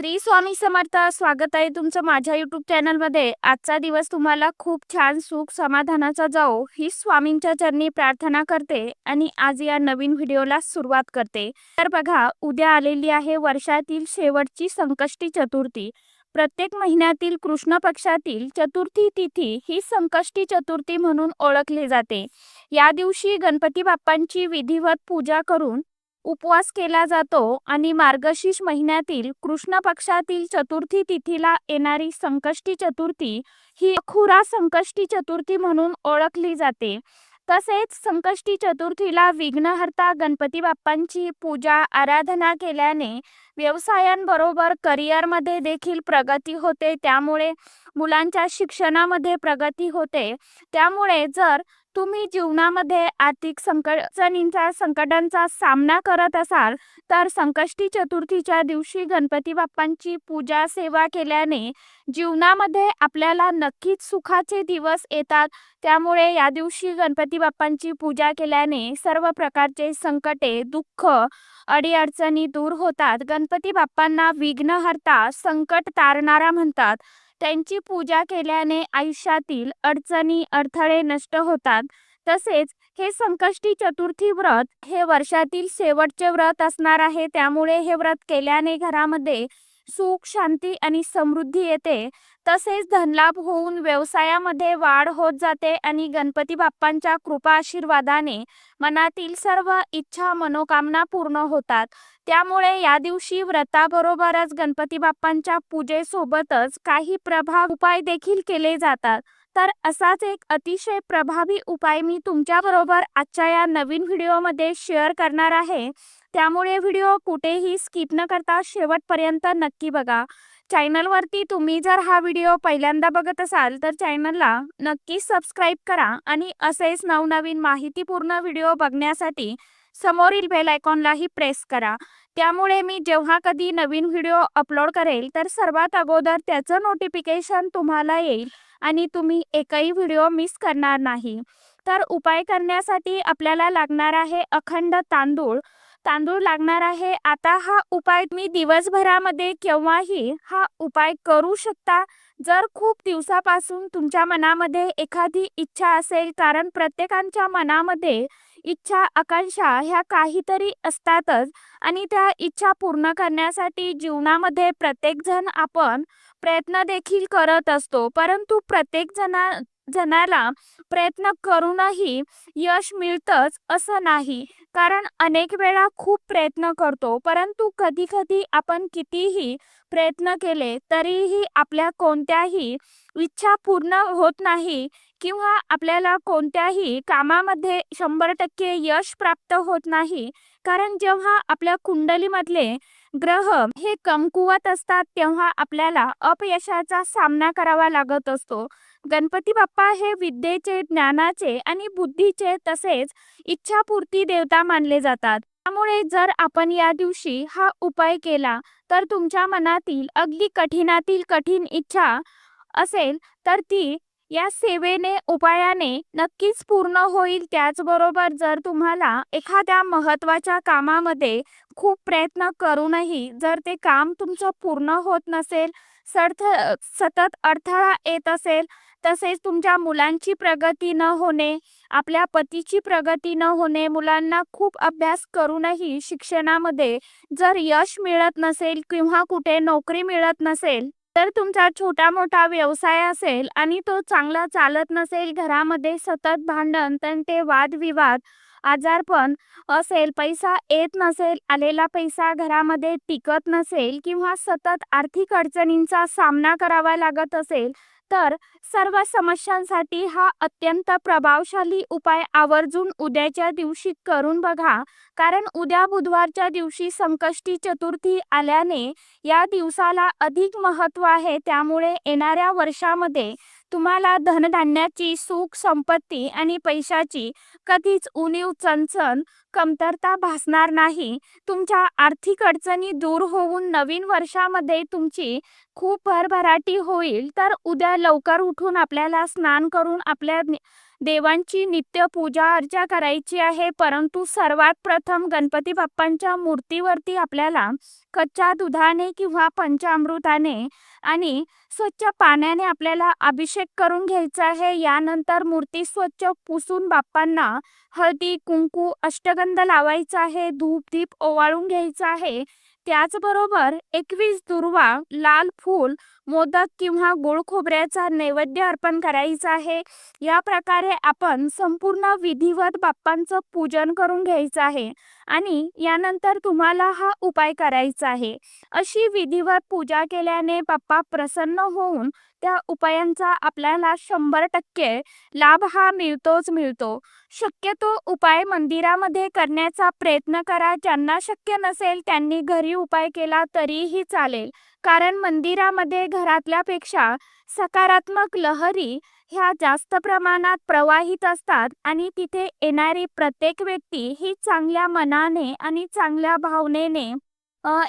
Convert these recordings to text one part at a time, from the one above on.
श्री स्वामी समर्थ स्वागत आहे तुमचं माझ्या युट्यूब चॅनलमध्ये आजचा दिवस तुम्हाला खूप छान सुख समाधानाचा जाओ ही स्वामींच्या चरणी प्रार्थना करते आणि आज या नवीन व्हिडिओला सुरुवात करते. तर बघा उद्या आलेली आहे वर्षातील शेवटची संकष्टी चतुर्थी. प्रत्येक महिन्यातील कृष्ण पक्षातील चतुर्थी तिथी ही संकष्टी चतुर्थी म्हणून ओळखली जाते. या दिवशी गणपती बाप्पांची विधिवत पूजा करून उपवास केला जातो आणि मार्गशीर्ष महिन्यातील कृष्ण पक्षातील चतुर्थी तिथीला येणारी संकष्टी चतुर्थी ही खुरा संकष्टी चतुर्थी म्हणून ओळखली जाते. तसेच संकष्टी चतुर्थीला विघ्नहर्ता गणपती बाप्पांची पूजा आराधना केल्याने व्यवसायांबरोबर करिअरमध्ये देखील प्रगती होते. त्यामुळे मुलांच्या शिक्षणामध्ये प्रगती होते. त्यामुळे जर तुम्ही जीवनामध्ये आर्थिक संकटांचा संकटांचा सामना करत असाल तर संकष्टी चतुर्थीच्या दिवशी गणपती बाप्पांची पूजा सेवा केल्याने जीवनामध्ये आपल्याला नक्कीच सुखाचे दिवस येतात. त्यामुळे या दिवशी गणपती बाप्पांची पूजा केल्याने सर्व प्रकारचे संकटे दुःख अडीअडचणी दूर होतात. गणपती बाप्पांना विघ्नहर्ता संकट तारणारा म्हणतात. त्यांची पूजा केल्याने आयुष्यातील अडचणी अडथळे नष्ट होतात. तसेच हे संकष्टी चतुर्थी व्रत हे वर्षातील शेवटचे व्रत असणार आहे. त्यामुळे हे व्रत केल्याने घरामध्ये सुख शांती आणि समृद्धी येते. तसेच धनलाभ होऊन व्यवसायामध्ये वाढ होत जाते आणि गणपती बाप्पांच्या कृपा आशीर्वादाने मनातील सर्व इच्छा मनोकामना पूर्ण होतात. त्यामुळे या दिवशी व्रताबरोबरच गणपती बाप्पांच्या पूजेसोबतच काही प्रभाव उपाय देखील केले जातात. तर असाच एक अतिशय प्रभावी उपाय मी तुमच्याबरोबर आजच्या या नवीन व्हिडिओमध्ये शेअर करणार आहे. त्यामुळे व्हिडिओ कुठेही स्किप न करता शेवटपर्यंत नक्की बघा. चॅनलवरती तुम्ही जर हा व्हिडिओ पहिल्यांदा बघत असाल तर चॅनलला नक्की सबस्क्राईब करा आणि असेच नवनवीन माहितीपूर्ण व्हिडिओ बघण्यासाठी समोरील बेल आयकॉनलाही प्रेस करा. त्यामुळे मी जेव्हा कधी नवीन व्हिडिओ अपलोड करेल तर सर्वात अगोदर त्याचं नोटिफिकेशन तुम्हाला येईल आणि तुम्ही एकही व्हिडिओ मिस करणार नाही. तर उपाय करण्यासाठी आपल्याला लागणार आहे अखंड तांदूळ तांदूळ लागणार आहे. आता हा उपाय तुम्ही दिवसभरामध्ये केव्हाही हा उपाय करू शकता. जर खूप दिवसापासून तुमच्या मनामध्ये एखादी इच्छा असेल कारण प्रत्येकांच्या मनामध्ये इच्छा आकांक्षा ह्या काहीतरी असतातच. आणि त्या इच्छा पूर्ण करण्यासाठी जीवनामध्ये प्रत्येकजण आपण प्रयत्न देखील करत असतो. परंतु प्रत्येक जना जणाला प्रयत्न करूनही यश मिळतंच असं नाही. कारण अनेक वेळा खूप प्रयत्न करतो. परंतु कधी कधी आपण कितीही प्रयत्न केले तरीही आपल्या कोणत्याही इच्छा पूर्ण होत नाही किंवा आपल्याला कोणत्याही कामामध्ये शंभर टक्के यश प्राप्त होत नाही. कारण जेव्हा आपल्या कुंडलीमधले ग्रह हे कमकुवत असतात तेव्हा आपल्याला अपयशाचा सामना करावा लागत असतो. गणपती बाप्पा हे विद्येचे ज्ञानाचे आणि बुद्धीचे तसेच इच्छापूर्ती देवता मानले जातात. त्यामुळे जर आपण या दिवशी हा उपाय केला तर तुमच्या मनातील अगदी कठीणातील कठीण इच्छा असेल तर ती या सेवेने उपायाने नक्कीच पूर्ण होईल त्याचबरोबर जर तुम्हाला एखाद्या महत्त्वाच्या कामामध्ये खूप प्रयत्न करूनही जर ते काम तुमचं पूर्ण होत नसेल सर्थ सतत अडथळा येत असेल तसेच तुमच्या मुलांची प्रगती न होणे आपल्या पतीची प्रगती न होणे मुलांना खूप अभ्यास करूनही शिक्षणामध्ये जर यश मिळत नसेल किंवा कुठे नोकरी मिळत नसेल तर तुमचा छोटा मोठा व्यवसाय असेल आणि तो चांगला चालत नसेल घरामध्ये सतत भांडण तर ते वादविवाद आजारपण असेल पैसा येत नसेल आलेला पैसा घरामध्ये टिकत नसेल किंवा सतत आर्थिक अडचणींचा सामना करावा लागत असेल तर सर्व समस्यांसाठी हा अत्यंत प्रभावशाली उपाय आवर्जून उद्याच्या दिवशी करून बघा. कारण उद्या बुधवारच्या दिवशी संकष्टी चतुर्थी आल्याने या दिवसाला अधिक महत्त्व आहे. त्यामुळे येणाऱ्या वर्षामध्ये तुम्हाला धनधान्याची सुख संपत्ती आणि पैशाची कधीच उणीव चणचण कमतरता भासणार नाही. तुमच्या आर्थिक अडचणी दूर होऊन नवीन वर्षामध्ये तुमची खूप भरभराटी होईल. तर उद्या लवकर उठून आपल्याला स्नान करून आपल्या देवांची नित्य पूजा अर्चा करायची आहे परंतु सर्वात प्रथम गणपती बाप्पांच्या मूर्तीवरती आपल्याला कच्च्या दुधाने किंवा पंचामृताने आणि स्वच्छ पाण्याने आपल्याला अभिषेक करून घ्यायचा आहे. यानंतर मूर्ती स्वच्छ पुसून बाप्पांना हळदी कुंकू अष्टगंध लावायचा आहे धूप दीप ओवाळून घ्यायचा आहे. त्याचबरोबर एकवीस दुर्वा लाल फूल मोदक किंवा गोड खोबऱ्याचा नैवेद्य अर्पण करायचा आहे. या प्रकारे आपण संपूर्ण विधिवत बाप्पांचं पूजन करून घ्यायचं आहे आणि यानंतर तुम्हाला हा उपाय करायचा आहे. अशी विधिवत पूजा केल्याने बाप्पा प्रसन्न होऊन त्या उपायांचा आपल्याला शंभर टक्के लाभ हा मिळतोच मिळतो. शक्यतो उपाय मंदिरामध्ये करण्याचा प्रयत्न करा. ज्यांना शक्य नसेल त्यांनी घरी उपाय केला तरीही चालेल. कारण मंदिरामध्ये घरातल्यापेक्षा सकारात्मक लहरी ह्या जास्त प्रमाणात प्रवाहित असतात आणि तिथे येणारी प्रत्येक व्यक्ती ही चांगल्या मनाने आणि चांगल्या भावनेने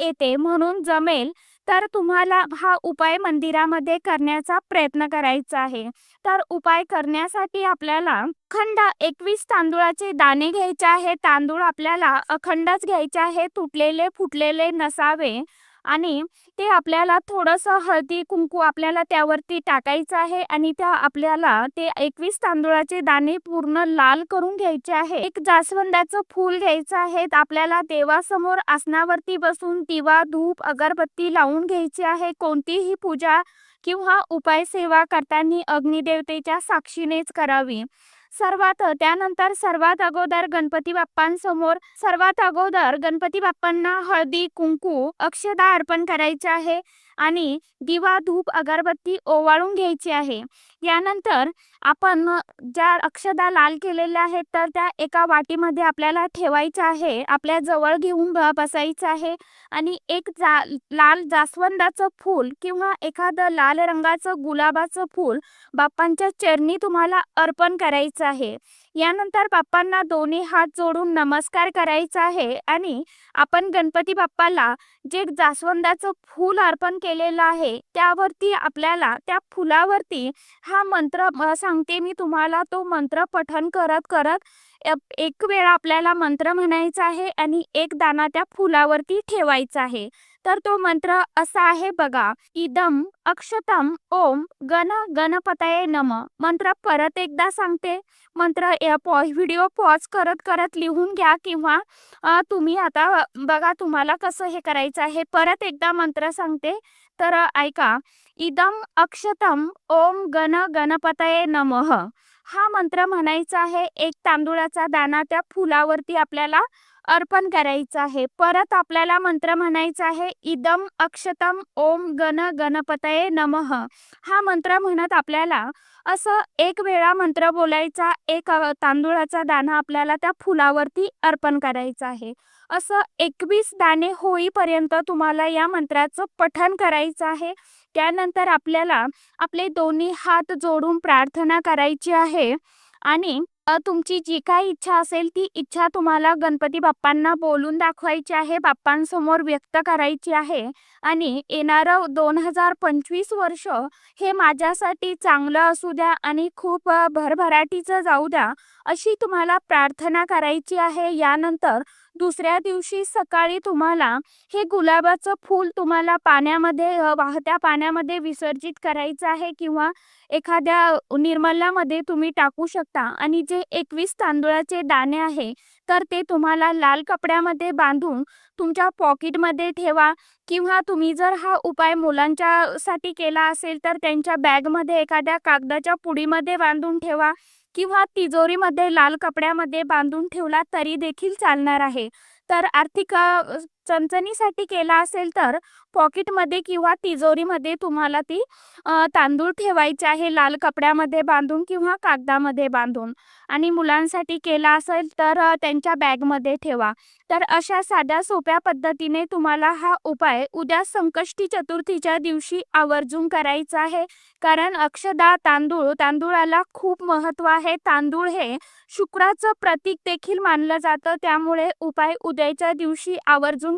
येते. म्हणून जमेल तर तुम्हाला हा उपाय मंदिरामध्ये करण्याचा प्रयत्न करायचा आहे. तर उपाय करण्यासाठी आपल्याला अखंड एकवीस तांदूळाचे दाणे घ्यायचे आहे तांदूळ आपल्याला अखंडच घ्यायचे आहे तुटलेले फुटलेले नसावे आणि ते आपल्याला थोडंसं हळदी कुंकू आपल्याला त्यावरती टाकायचं आहे आणि त्या आपल्याला ते एकवीस तांदूळाचे दाणे पूर्ण लाल करून घ्यायचे आहे. एक जास्वंदाचं फूल घ्यायचं आहे. आपल्याला देवासमोर आसनावरती बसून दिवा धूप अगरबत्ती लावून घ्यायची आहे. कोणतीही पूजा किंवा उपाय सेवा करताना अग्निदेवतेच्या साक्षीनेच करावी. सर्वात त्यानंतर सर्वात अगोदर गणपती बाप्पांसमोर सर्वात अगोदर गणपती बाप्पांना हळदी कुंकू अक्षदा अर्पण करायचे आहे आणि दिवा धूप अगरबत्ती ओवाळून घ्यायची आहे. यानंतर आपण ज्या अक्षदा लाल केलेल्या आहेत तर त्या एका वाटीमध्ये आपल्याला ठेवायच्या आहे. आपल्या जवळ घेऊन बसायचं आहे. आणि एक जा लाल जास्वंदाचं फूल किंवा एखादं लाल रंगाचं गुलाबाचं फूल बाप्पांच्या चरणी तुम्हाला अर्पण करायचं आहे. यानंतर बाप्पांना दोन्ही हात जोडून नमस्कार करायचा आहे. आणि आपण गणपती बाप्पाला जे जास्वंदाचं फूल अर्पण केलेलं आहे त्यावरती आपल्याला त्या फुलावरती हा मंत्र सांगते मी तुम्हाला. तो मंत्र पठन करत करत एक वेळा आपल्याला मंत्र म्हणायचा आहे आणि एक दाना त्या फुलावरती ठेवायचा आहे. तर तो मंत्र असा आहे बघा. इदम अक्षतम ओम गण गणपतये नम. मंत्र परत एकदा सांगते. मंत्र व्हिडिओ पॉज करत करत लिहून घ्या किंवा तुम्ही आता बघा तुम्हाला कसं हे करायचं आहे. परत एकदा मंत्र सांगते. तर ऐका इदम अक्षतम ओम गण गणपतये नमः. हा मंत्र म्हणायचा आहे एक तांदूळाचा दाना त्या फुलावरती आपल्याला अर्पण करायचं आहे. परत आपल्याला मंत्र म्हणायचा आहे इदम अक्षतम ओम गण गणपतये नमः. हा मंत्र म्हणत आपल्याला असं एक वेळा मंत्र बोलायचा एक तांदुळाचा तांदूळाचा दाना आपल्याला त्या फुलावरती अर्पण करायचा आहे. असं एकवीस दाणे होईपर्यंत तुम्हाला या मंत्राचं पठण करायचं आहे. त्यानंतर आपल्याला आपले दोन्ही हात जोडून प्रार्थना करायची आहे. आणि तुमची जी काही इच्छा असेल ती इच्छा तुम्हाला गणपती बाप्पांना बोलून दाखवायची आहे बाप्पांसमोर व्यक्त करायची आहे. आणि येणारं दोन हजार पंचवीस वर्ष हे माझ्यासाठी चांगलं असू द्या आणि खूप भरभराटीचं जाऊ द्या अशी तुम्हाला प्रार्थना करायची आहे. यानंतर दुसऱ्या दिवशी सकाळी तुम्हाला हे गुलाबाचं फूल तुम्हाला पाण्यामध्ये वाहत्या पाण्यामध्ये विसर्जित करायचं आहे किंवा एखाद्या निर्मल्यामध्ये तुम्ही टाकू शकता. आणि जे एकवीस तांदूळाचे दाणे आहे तर ते तुम्हाला लाल कपड्यामध्ये बांधून तुमच्या पॉकेटमध्ये ठेवा किंवा तुम्ही जर हा उपाय मुलांच्या साठी केला असेल तर त्यांच्या बॅगमध्ये एखाद्या कागदाच्या पुडीमध्ये बांधून ठेवा. किंवा तिजोरीमध्ये लाल कपड्यामध्ये बांधून ठेवला तरी देखील चालणार आहे. तर आर्थिक चणचणीसाठी केला असेल तर पॉकेटमध्ये किंवा तिजोरीमध्ये तुम्हाला ती तांदूळ ठेवायचे आहे लाल कपड्यामध्ये बांधून किंवा कागदामध्ये बांधून. आणि मुलांसाठी केला असेल तर त्यांच्या बॅगमध्ये ठेवा. तर अशा साध्या सोप्या पद्धतीने तुम्हाला हा उपाय उद्या संकष्टी चतुर्थीच्या दिवशी आवर्जून करायचा आहे. कारण अक्षदा तांदूळ तांदूळाला खूप महत्त्व आहे. तांदूळ हे शुक्राचं प्रतीक देखील मानलं जातं. त्यामुळे उपाय उद्याच्या दिवशी आवर्जून